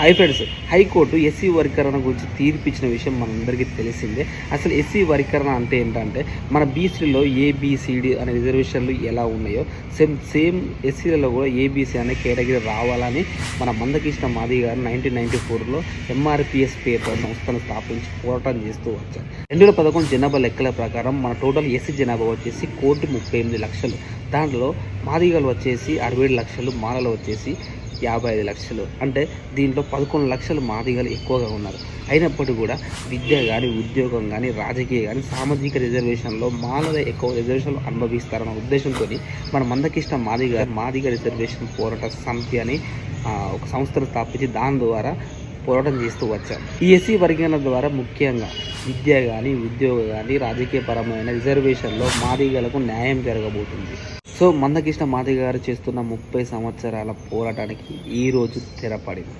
Hi friends high court SC వర్గీకరణ గురించి తీర్పిచ్చిన విషయం మనందరికీ తెలిసిందే. అసలు ఎస్సీ వర్గీకరణ అంటే ఏంటంటే మన బీసీలో ఏబిసిడి అనే రిజర్వేషన్లు ఎలా ఉన్నాయో సేమ్ సేమ్ ఎస్సీలలో కూడా ఏబీసీ అనే కేటగిరీ రావాలని మన మందకృష్ణ మాది గారు నైన్టీన్ నైన్టీ ఫోర్లో ఎంఆర్పిఎస్ పేపర్ సంస్థను స్థాపించి పోరాటం చేస్తూ వచ్చారు. రెండు వేల పదకొండు జనాభా లెక్కల ప్రకారం మన టోటల్ ఎస్సీ జనాభా వచ్చేసి కోటి ముప్పై ఎనిమిది లక్షలు. దాంట్లో మాదిగలు వచ్చేసి అరవై ఏడు లక్షలు మాలలు వచ్చేసి యాభై ఐదు లక్షలు. అంటే దీంట్లో పదకొండు లక్షలు మాదిగలు ఎక్కువగా ఉన్నారు. అయినప్పటికీ కూడా విద్య కానీ ఉద్యోగం కానీ రాజకీయ కానీ సామాజిక రిజర్వేషన్లో మాలద ఎక్కువ రిజర్వేషన్లు అనుభవిస్తారన్న ఉద్దేశంతో మన మందకిష్ట మాదిగ మాదిగ రిజర్వేషన్ పోరాట సమితి అని ఒక సంస్థను స్థాపించి దాని ద్వారా పోరాటం చేస్తూ వచ్చాం. ఈ ఎస్సీ వర్గీకరణ ద్వారా ముఖ్యంగా విద్య కానీ ఉద్యోగ కానీ రాజకీయపరమైన రిజర్వేషన్లో మాదిగలకు న్యాయం జరగబోతుంది. సో మందకృష్ణ మాదిగ గారు చేస్తున్న ముప్పై సంవత్సరాల పోరాటానికి ఈ రోజు తెరపడింది.